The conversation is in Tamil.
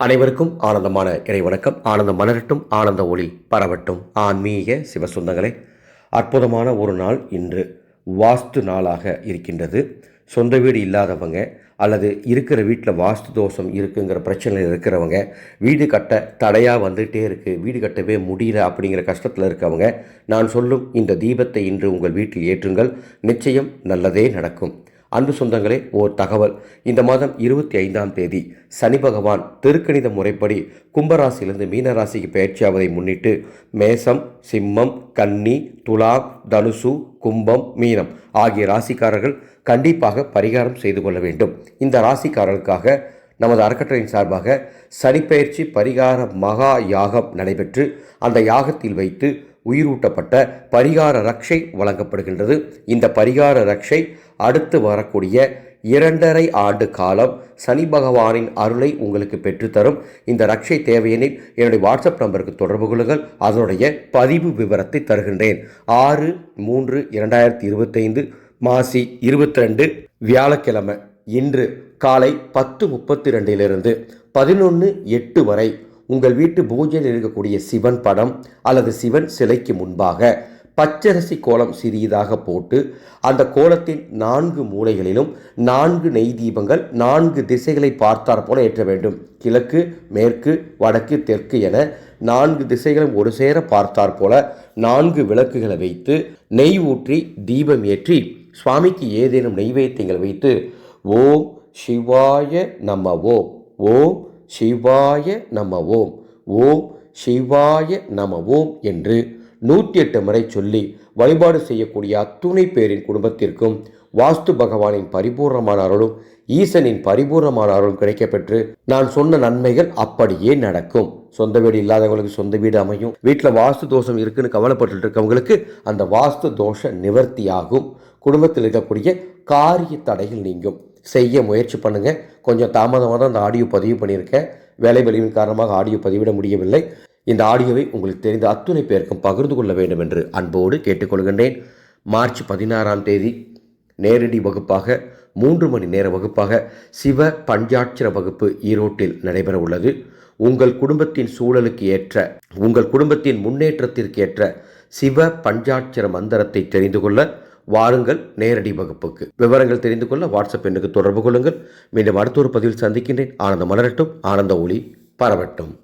அனைவருக்கும் ஆனந்தமான இறை வணக்கம். ஆனந்தம் மலரட்டும் ஆனந்த ஒளி பரவட்டும். ஆன்மீக சிவசொந்தங்களே அற்புதமான ஒரு நாள் இன்று வாஸ்து நாளாக இருக்கின்றது. சொந்த வீடு இல்லாதவங்க அல்லது இருக்கிற வீட்டில் வாஸ்து தோஷம் இருக்குங்கிற பிரச்சனையில் இருக்கிறவங்க வீடு கட்ட தடையாக வந்துகிட்டே இருக்குது வீடு கட்டவே முடியல அப்படிங்கிற கஷ்டத்தில் இருக்கவங்க நான் சொல்லும் இந்த தீபத்தை இன்று உங்கள் வீட்டில் ஏற்றுங்கள். நிச்சயம் நல்லதே நடக்கும். அன்பு சொந்தங்களே ஓர் தகவல். இந்த மாதம் இருபத்தி ஐந்தாம் தேதி சனி பகவான் திருக்கணித முறைப்படி கும்பராசியிலிருந்து மீனராசிக்கு பயிற்சியாவதை முன்னிட்டு மேசம் சிம்மம் கன்னி துலா தனுசு கும்பம் மீனம் ஆகிய ராசிக்காரர்கள் கண்டிப்பாக பரிகாரம் செய்து கொள்ள வேண்டும். இந்த ராசிக்காரர்களுக்காக நமது அறக்கட்டளையின் சார்பாக சனிப்பெயர்ச்சி பரிகார மகா யாகம் நடைபெற்று அந்த யாகத்தில் வைத்து உயிரூட்டப்பட்ட பரிகார ரக்ஷை வழங்கப்படுகின்றது. இந்த பரிகார ரக்ஷை அடுத்து வரக்கூடிய இரண்டரை ஆண்டு காலம் சனி பகவானின் அருளை உங்களுக்கு பெற்றுத்தரும். இந்த ரக்ஷை தேவையெனில் என்னுடைய வாட்ஸ்அப் நம்பருக்கு தொடர்பு கொள்ளுங்கள். அதனுடைய பதிவு விவரத்தை தருகின்றேன். ஆறு மூன்று இரண்டாயிரத்தி இருபத்தைந்து மாசி இருபத்தி ரெண்டு வியாழக்கிழமை இன்று காலை பத்து முப்பத்தி ரெண்டிலிருந்து பதினொன்று எட்டு வரை உங்கள் வீட்டு பூஜையில் இருக்கக்கூடிய சிவன் படம் அல்லது சிவன் சிலைக்கு முன்பாக பச்சரிசி கோலம் சிறியதாக போட்டு அந்த கோலத்தின் நான்கு மூலைகளிலும் நான்கு நெய் தீபங்கள் நான்கு திசைகளை பார்த்தார் போல ஏற்ற வேண்டும். கிழக்கு மேற்கு வடக்கு தெற்கு என நான்கு திசைகளும் ஒரு சேர பார்த்தார் போல நான்கு விளக்குகளை வைத்து நெய் ஊற்றி தீபம் ஏற்றி சுவாமிக்கு ஏதேனும் நெய்வேத்தியங்கள் வைத்து ஓம் சிவாய நம ஓம் ஓம் சிவாய நம ஓம் ஓம் சிவாய நம ஓம் என்று நூற்றி எட்டு முறை சொல்லி வழிபாடு செய்யக்கூடிய அத்துணை பேரின் குடும்பத்திற்கும் வாஸ்து பகவானின் பரிபூர்ணமான அருளும் ஈசனின் பரிபூர்ணமான அருளும் கிடைக்கப்பெற்று நான் சொன்ன நன்மைகள் அப்படியே நடக்கும். சொந்த வீடு இல்லாதவங்களுக்கு சொந்த வீடு அமையும். வீட்டில் வாஸ்து தோஷம் இருக்குன்னு கவலைப்பட்டு இருக்கவங்களுக்கு அந்த வாஸ்து தோஷ நிவர்த்தியாகும். குடும்பத்தில் இருக்கக்கூடிய காரிய தடைகள் நீங்கும். செய்ய முயற்சி பண்ணுங்க. கொஞ்சம் தாமதமாக தான் அந்த ஆடியோ பதிவு பண்ணியிருக்கேன். வேலை வெளியின் காரணமாக ஆடியோ பதிவிட முடியவில்லை. இந்த ஆடியோவை உங்களுக்கு தெரிந்த அத்துணை பேருக்கும் பகிர்ந்து கொள்ள வேண்டும் என்று அன்போடு கேட்டுக்கொள்கின்றேன். மார்ச் பதினாறாம் தேதி நேரடி வகுப்பாக மூன்று மணி நேர வகுப்பாக சிவ பஞ்சாட்சர வகுப்பு ஈரோட்டில் நடைபெற உள்ளது. உங்கள் குடும்பத்தின் சூழலுக்கு ஏற்ற உங்கள் குடும்பத்தின் முன்னேற்றத்திற்கு ஏற்ற சிவ பஞ்சாட்சர மந்திரத்தை தெரிந்து கொள்ள வாருங்கள் நேரடி வகுப்புக்கு. விவரங்கள் தெரிந்து கொள்ள வாட்ஸ்அப் எண்ணுக்கு தொடர்பு கொள்ளுங்கள். மீண்டும் அடுத்த ஒரு பதிவில் சந்திக்கின்றேன். ஆனந்த மலரட்டும் ஆனந்த ஒளி பரவட்டும்.